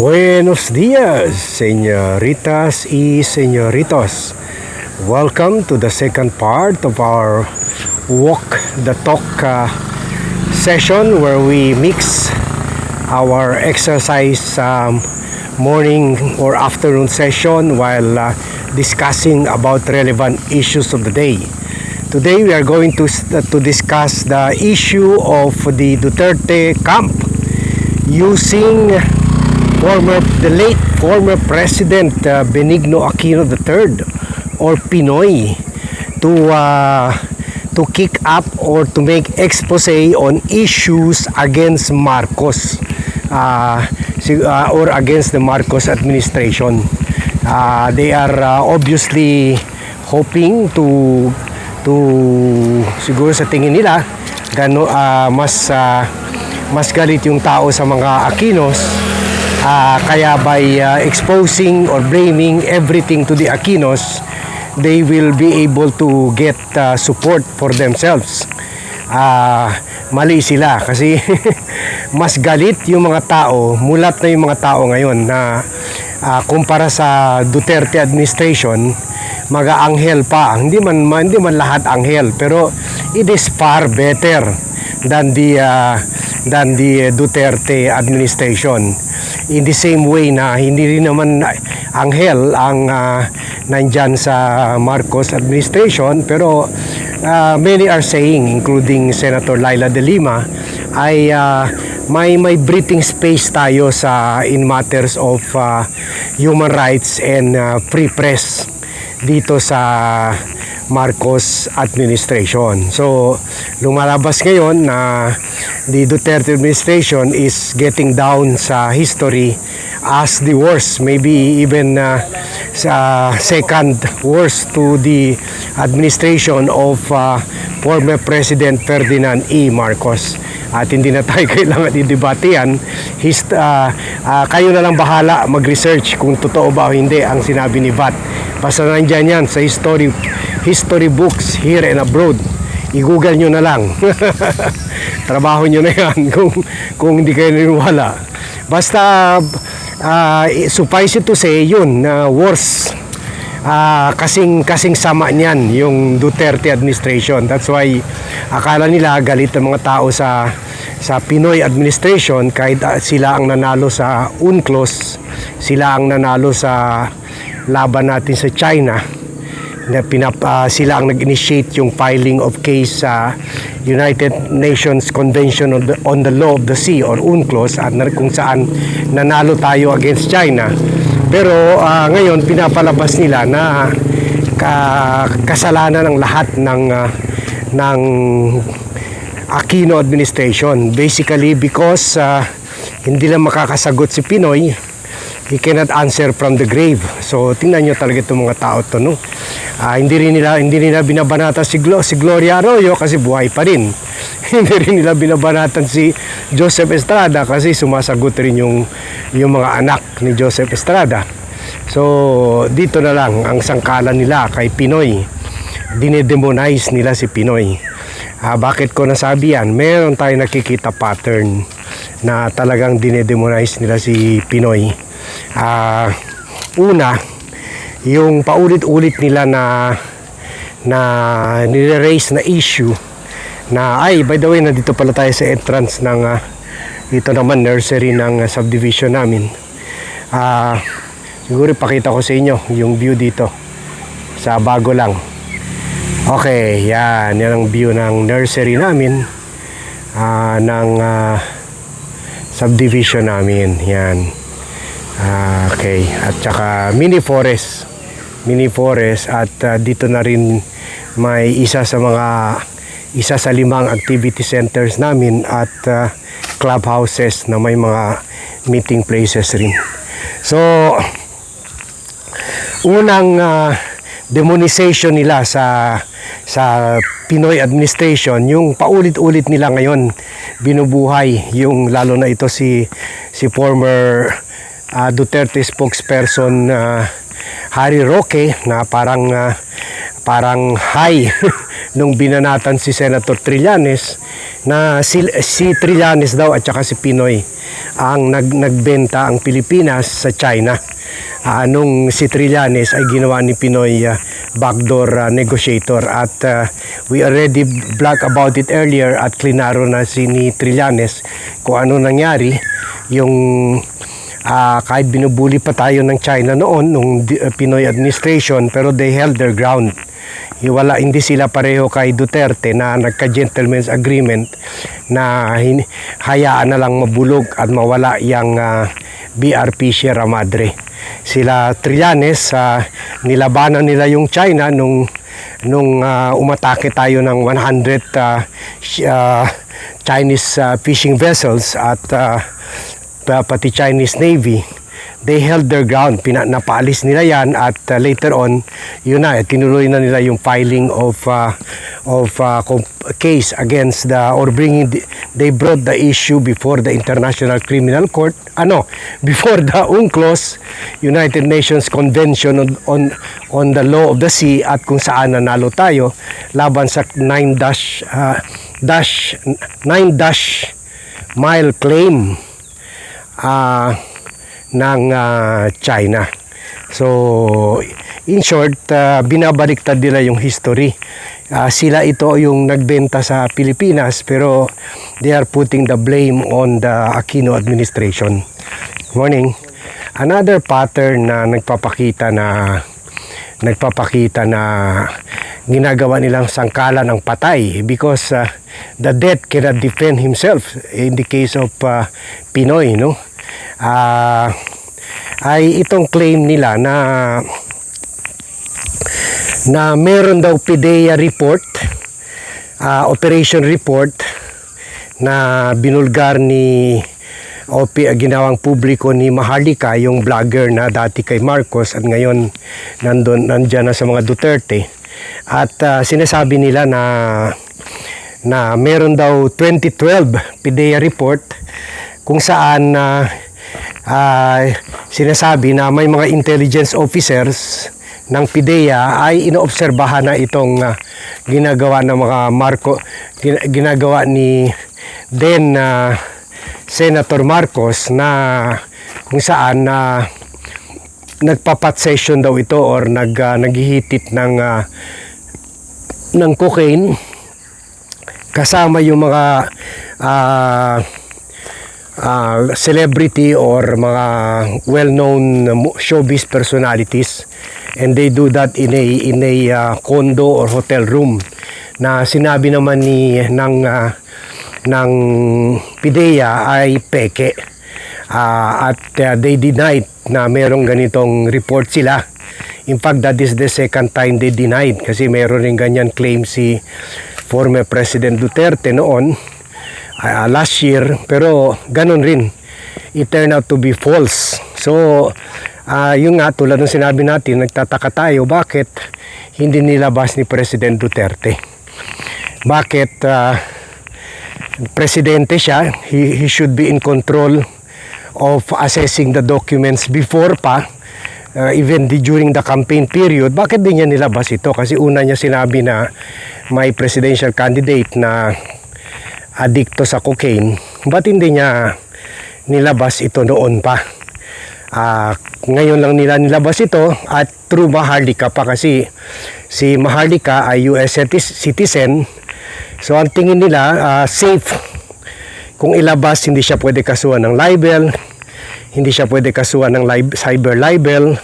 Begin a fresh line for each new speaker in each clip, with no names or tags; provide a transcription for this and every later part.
Buenos dias, señoritas y señoritos. Welcome to the second part of our walk the talk uh, session where we mix our exercise um, morning or afternoon session while uh, discussing about relevant issues of the day. Today we are going to to discuss the issue of the Duterte camp using former the late former President uh, Benigno Aquino III or Pinoy to uh, to kick up or to make expose on issues against Marcos uh, uh, or against the Marcos administration. Uh, they are uh, obviously hoping to to siguro sa tingin nila gano ah, mas ah, mas galit yung tao sa mga Aquinos Ah, kaya by ah, exposing or blaming everything to the Aquinos they will be able to get ah, support for themselves. Ah, mali sila kasi mas galit yung mga tao mulat na yung mga tao ngayon na ah, kumpara sa Duterte administration mga anghel pa. Hindi man- hindi man lahat anghel pero it is far better than the uh, than the Duterte administration in the same way na hindi rin naman anghel ang uh, nandyan sa Marcos administration. Pero uh, many are saying including Senator Laila de Lima ay uh, may may breathing space tayo sa in matters of uh, human rights and uh, free press dito sa Marcos administration. So, lumalabas ngayon na the Duterte administration is getting down sa history as the worst, maybe even uh, sa second worst to the administration of uh, former President Ferdinand E. Marcos. At hindi na tayo kailangan i-debate yan. His, uh, uh, kayo na lang bahala mag-research kung totoo ba o hindi ang sinabi ni Bat. Basta nandyan yan sa history, history books here and abroad. I-google nyo na lang. Trabaho nyo na yan kung, kung hindi kayo niniwala. Basta, uh, suffice it to say, yun, na worse ah kasing kasing sama niyan yung Duterte administration. That's why akala nila galit ang mga tao sa sa Pinoy administration kahit ah, sila ang nanalo sa UNCLOS, sila ang nanalo sa laban natin sa China na pinap, ah, sila ang nag-initiate yung filing of case sa United Nations Convention on the, on the Law of the Sea or UNCLOS at kung saan nanalo tayo against China. Pero ah, ngayon pinapalabas nila na ka- kasalanan ng lahat ng ah, ng Aquino administration. Basically because ah, hindi lang makakasagot si Pinoy, he cannot answer from the grave. So tingnan nyo talaga itong mga tao to no. Ah, hindi rin nila hindi nila binabanatan si, Glo- si Gloria Arroyo kasi buhay pa rin. hindi rin nila binabanatan si Joseph Estrada kasi sumasagot rin yung yung mga anak ni Joseph Estrada. So dito na lang ang sangkalan nila kay Pinoy. Dinedemonize nila si Pinoy. Ah, bakit ko nasabi yan? Meron tayo nakikita pattern na talagang dinedemonize nila si Pinoy. Ah, una, yung paulit-ulit nila na na nire-raise na issue na ay by the way nandito pala tayo sa entrance ng ah, dito naman nursery ng ah, subdivision namin. Ah, siguro pakita ko sa inyo yung view dito sa bago lang. Okay, yan. Yan ang view ng nursery namin. ah, ng ah, subdivision namin. Yan. Ah, okay. At saka mini forest. Mini forest. At ah, dito na rin may isa sa mga isa sa limang activity centers namin at ah, clubhouses na may mga meeting places rin. So, unang ah, demonization nila sa sa Pinoy administration yung paulit-ulit nila ngayon binubuhay yung lalo na ito si si former ah, Duterte spokesperson ah, Harry Roque na parang ah, parang high nung binanatan si Senator Trillanes na si, si Trillanes daw at saka si Pinoy ang nag, nagbenta ang Pilipinas sa China. Ah, nung si Trillanes ay ginawa ni Pinoy ah, backdoor ah, negotiator. At ah, we already blog about it earlier at klinaro na si ni Trillanes kung ano nangyari. Yung ah, kahit binubuli pa tayo ng China noon nung ah, Pinoy administration pero they held their ground wala hindi sila pareho kay Duterte na nagka-gentleman's agreement na hayaan na lang mabulog at mawala yung ah, BRP Sierra Madre. Sila Trillanes sa nilabanan nila yung China nung nung ah, umatake tayo ng 100 ah, sh- ah, Chinese ah, fishing vessels at pa- pati Chinese Navy they held their ground. Pina, napaalis nila yan at uh, later on, yun na, tinuloy na nila yung filing of uh, of uh, case against the or bringing the, they brought the issue before the International Criminal Court ano before the UNCLOS United Nations Convention on on, on the law of the sea at kung saan nanalo tayo laban sa 9 dash uh, dash 9 dash mile claim ah ng ah, China. So, in short, ah, binabaliktad nila yung history. Ah, sila ito yung nagbenta sa Pilipinas pero they are putting the blame on the Aquino administration. Morning. Another pattern na nagpapakita na nagpapakita na ginagawa nilang sangkala ng patay because uh, the dead cannot defend himself in the case of uh, Pinoy no Ah, ay itong claim nila na na meron daw PDEA report ah, operation report na binulgar ni o pi- ginawang publiko ni Maharlika, yung vlogger na dati kay Marcos at ngayon nandun, nandyan na sa mga Duterte. At ah, sinasabi nila na na meron daw 2012 PDEA report kung saan na sinasabi na may mga intelligence officers ng PIDEA ay inoobserbahan na itong ah, ginagawa ng mga Marco gina- ginagawa ni then ah, Senator Marcos na kung saan na nagpapat session daw ito or nag ah, naghihitit ng ah, ng cocaine. Kasama yung mga ah, ah, celebrity or mga well-known showbiz personalities. And they do that in a in a ah, condo or hotel room. Na sinabi naman ni ng ah, ng PIDEA ay peke. Ah, at ah, they denied na merong ganitong report sila. In fact that is the second time they denied kasi meron rin ganyan claim si former President Duterte noon ah, last year pero ganun rin. It turned out to be false. So ah yung nga tulad ng sinabi natin nagtataka tayo bakit hindi nilabas ni President Duterte? Bakit ah, presidente siya he, he should be in control of assessing the documents before pa uh, even di, during the campaign period, bakit di niya nilabas ito? Kasi una niya sinabi na may presidential candidate na adikto sa cocaine. Ba't hindi niya nilabas ito noon pa? Ah, ngayon lang nila nilabas ito at through Maharlika pa kasi si Maharlika ay US citizen. So ang tingin nila ah, safe kung ilabas hindi siya pwede kasuhan ng libel, hindi siya pwede kasuhan ng lib- cyber libel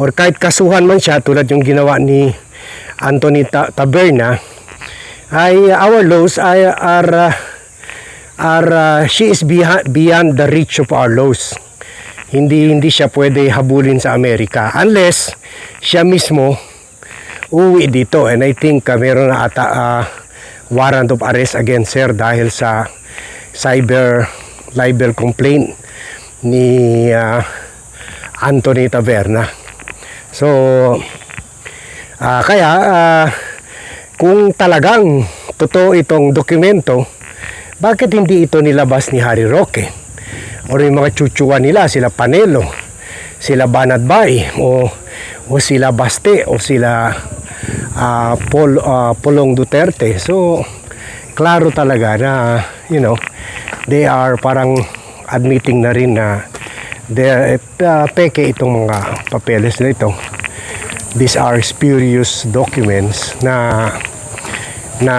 or kahit kasuhan man siya tulad yung ginawa ni Anthony Ta- Taberna ay our laws ay are uh, are uh, she is beyond, beyond the reach of our laws. Hindi hindi siya pwede habulin sa Amerika unless siya mismo uwi dito and I think uh, meron na ata uh, warrant of arrest against her dahil sa cyber libel complaint ni uh, Anthony Taverna. So ah, kaya ah, kung talagang totoo itong dokumento, bakit hindi ito nilabas ni Harry Roque? O yung mga chuchuan nila, sila Panelo, sila Banat Bay, o, o sila Baste, o sila ah, Pol, ah, Polong Duterte. So, klaro talaga na, you know, they are parang admitting na rin na they, uh, peke itong mga papeles na ito. These are spurious documents na na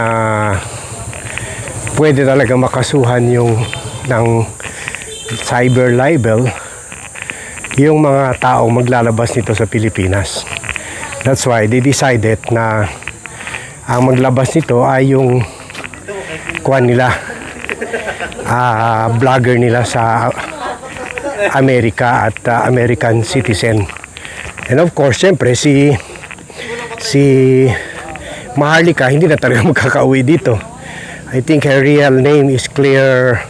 pwede talaga makasuhan yung ng cyber libel yung mga tao maglalabas nito sa Pilipinas. That's why they decided na ang maglabas nito ay yung kuan nila ah, vlogger nila sa Amerika at ah, American citizen. And of course, syempre si si Maharlika hindi na talaga magkakauwi dito. I think her real name is Claire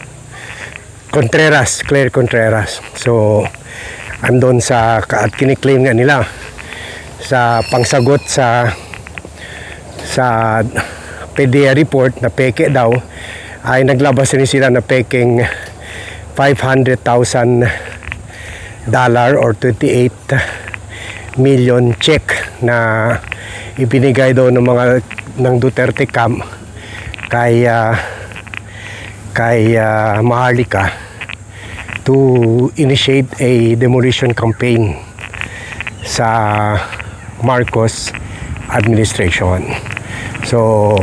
Contreras, Claire Contreras. So, andon sa at kiniklaim nga nila sa pangsagot sa sa PDEA report na peke daw ay naglabas rin sila na peking 500,000 dollar or 28 million check na ibinigay daw ng mga ng Duterte camp kay ah, kay ah, Maharlika to initiate a demolition campaign sa Marcos administration. So,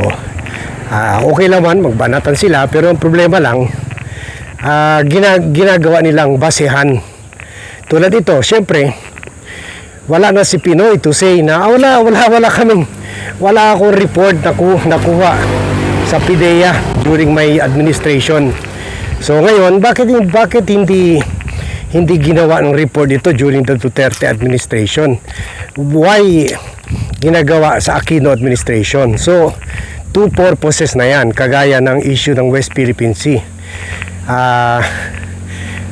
ah, okay naman, magbanatan sila, pero ang problema lang, ah, gina- ginagawa nilang basehan. Tulad ito, syempre, wala na si Pinoy to say na ah, wala, wala, wala kaming, wala akong report na ku, nakuha sa PIDEA during my administration. So ngayon, bakit bakit hindi hindi ginawa ng report ito during the Duterte administration? Why ginagawa sa Aquino administration? So, two purposes na yan, kagaya ng issue ng West Philippine Sea. Ah,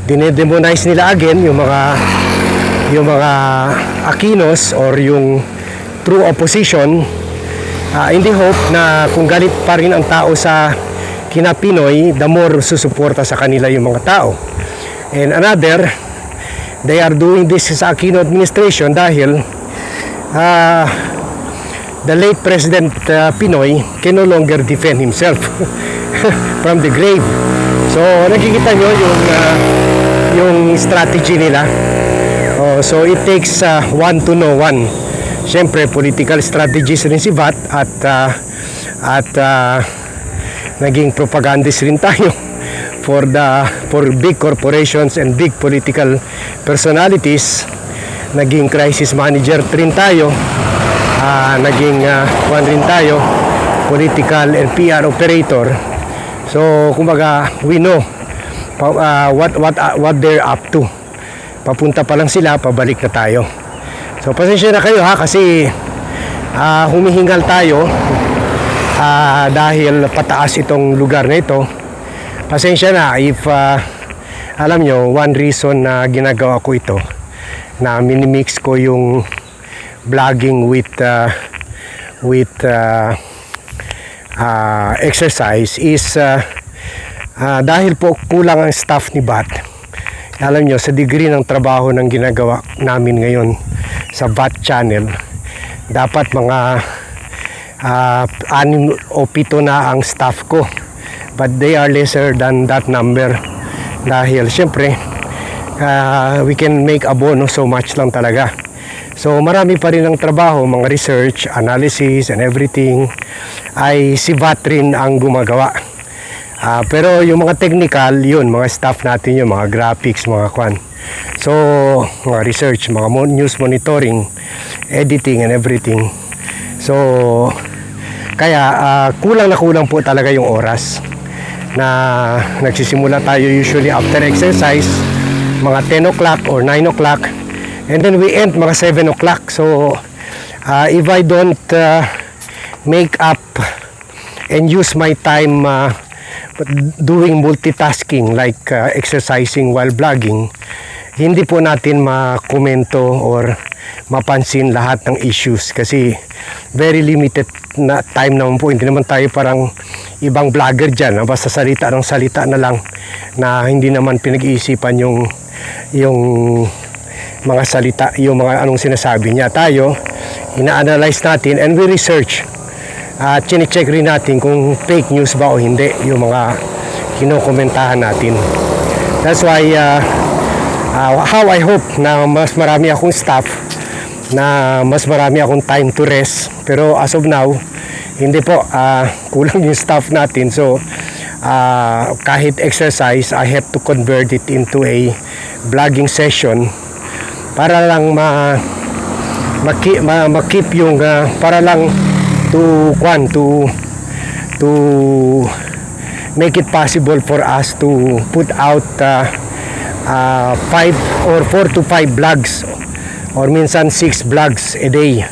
dinedemonize nila again yung mga yung mga Aquinos or yung true opposition uh, in the hope na kung galit pa rin ang tao sa kina Pinoy, the more susuporta sa kanila yung mga tao. And another, they are doing this sa Aquino administration dahil uh, the late President uh, Pinoy can no longer defend himself from the grave. So nakikita nyo yung uh, yung strategy nila. Oh, so it takes uh, one to know one. Siyempre, political strategies rin si VAT at uh, at uh, naging propagandist rin tayo for the for big corporations and big political personalities. Naging crisis manager rin tayo. Ah, naging uh, rin tayo political and PR operator. So, kumbaga, we know ah, what what ah, what they're up to. Papunta pa lang sila, pabalik na tayo. So, pasensya na kayo ha kasi ah, humihingal tayo Ah, dahil pataas itong lugar na ito. Pasensya na if ah, alam nyo, one reason na ginagawa ko ito na minimix ko yung vlogging with ah, with ah, ah, exercise is ah, ah, dahil po kulang ang staff ni BAT. Alam nyo, sa degree ng trabaho ng ginagawa namin ngayon sa BAT channel, dapat mga uh, anim o pito na ang staff ko. But they are lesser than that number. Dahil syempre, uh, we can make a bonus so much lang talaga. So marami pa rin ang trabaho, mga research, analysis, and everything ay si VAT rin ang gumagawa. Ah, pero yung mga technical, yun, mga staff natin yun, mga graphics, mga kwan. So, mga research, mga mo- news monitoring, editing and everything. So, kaya ah, kulang na kulang po talaga yung oras na nagsisimula tayo usually after exercise, mga 10 o'clock or 9 o'clock. And then we end mga 7 o'clock. So, ah, if I don't ah, make up and use my time uh, doing multitasking like uh, exercising while vlogging, hindi po natin makomento or mapansin lahat ng issues kasi very limited na time naman po. Hindi naman tayo parang ibang vlogger dyan. Basta salita ng salita na lang na hindi naman pinag-iisipan yung yung mga salita, yung mga anong sinasabi niya. Tayo, ina-analyze natin and we research At chinecheck rin natin kung fake news ba o hindi yung mga kinokomentahan natin. That's why uh, uh, how I hope na mas marami akong staff na mas marami akong time to rest. Pero as of now, hindi po, ah, kulang yung staff natin. So, ah, kahit exercise, I have to convert it into a vlogging session para lang ma maki, ma, makip yung ah, para lang to kwan to to make it possible for us to put out uh, uh, five or four to five vlogs or minsan six vlogs a day.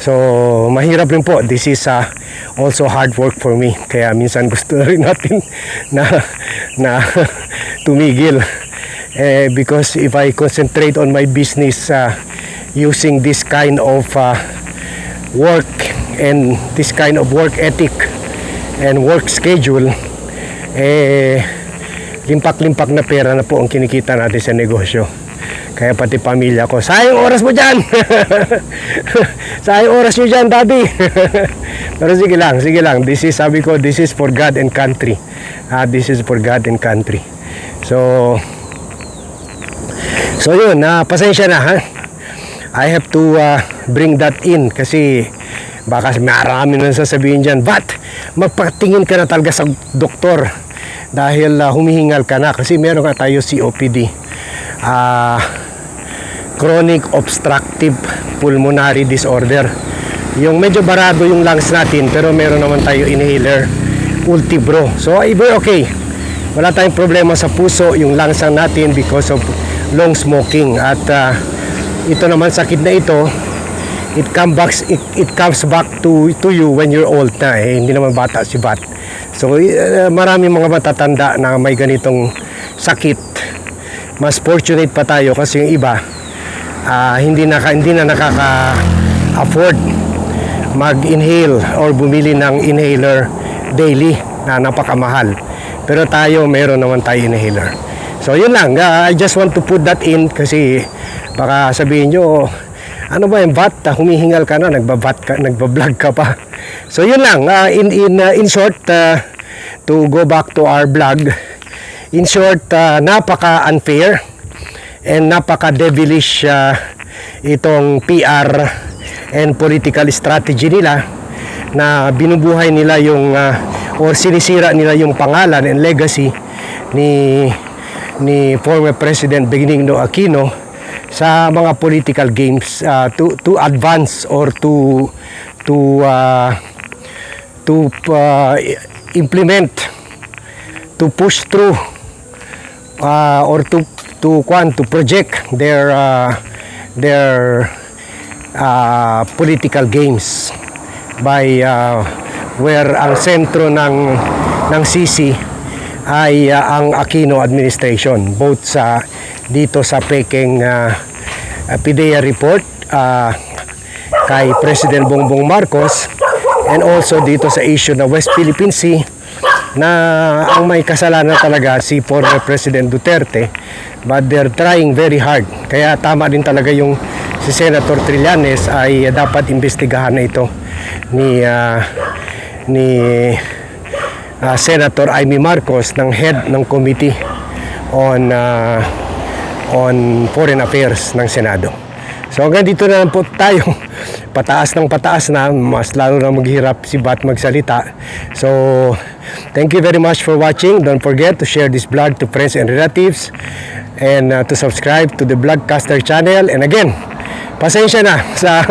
So, mahirap rin po. This is uh, also hard work for me. Kaya minsan gusto na rin natin na, na tumigil. Eh, because if I concentrate on my business uh, using this kind of uh, work and this kind of work ethic and work schedule, eh, limpak-limpak na pera na po ang kinikita natin sa negosyo. Kaya pati pamilya ko, sayang oras mo dyan! sayang oras nyo dyan, daddy! Pero sige lang, sige lang. This is, sabi ko, this is for God and country. Ah, this is for God and country. So, so yun, na pasensya na ha. I have to uh, bring that in kasi baka marami nang sasabihin dyan, but magpatingin ka na talaga sa doktor dahil uh, humihingal ka na kasi meron ka tayo COPD. Ah, chronic obstructive pulmonary disorder. Yung medyo barado yung lungs natin pero meron naman tayo inhaler Ultibro. So, we're okay. Wala tayong problema sa puso, yung lungs natin because of long smoking. At ah, ito naman sakit na ito, it comes back it, it comes back to to you when you're old na eh. Hindi naman bata si Bat. So uh, marami mga matatanda na may ganitong sakit. Mas fortunate pa tayo kasi yung iba ah, hindi naka hindi na nakaka afford mag-inhale or bumili ng inhaler daily na napakamahal. Pero tayo meron naman tayo inhaler. So yun lang. Ah, I just want to put that in kasi baka sabihin nyo ano ba yung bat? Ah, humihingal ka na, nagbabat ka, nagbablog ka pa. So yun lang, ah, in in ah, in short ah, to go back to our vlog. In short, ah, napaka unfair and napaka devilish ah, itong PR and political strategy nila na binubuhay nila yung ah, or sinisira nila yung pangalan and legacy ni ni former President Benigno Aquino sa mga political games uh, to to advance or to to uh, to uh, implement to push through uh, or to to kwan to project their uh, their uh, political games by uh, where ang sentro ng ng CC ay uh, ang Aquino administration both sa dito sa Peking uh, uh, PIDEA report uh, kay President Bongbong Marcos and also dito sa issue na West Philippine Sea na ang may kasalanan talaga si former President Duterte but they're trying very hard. Kaya tama din talaga yung si Senator Trillanes ay dapat imbestigahan na ito ni uh, ni uh, Senator Amy Marcos ng head ng committee on uh, on foreign affairs ng Senado. So hanggang dito na lang po tayo. Pataas ng pataas na, mas lalo na maghirap si Bat magsalita. So, thank you very much for watching. Don't forget to share this vlog to friends and relatives and uh, to subscribe to the Vlogcaster channel. And again, pasensya na sa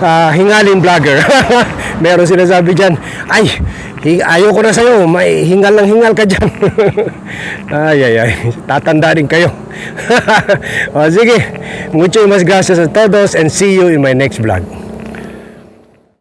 uh, hingalin vlogger. Meron sinasabi dyan, ay, hi- ayoko na sa'yo, may hingal lang hingal ka dyan. ay, ay, ay, tatanda rin kayo. o, sige, mucho mas gracias a todos and see you in my next vlog.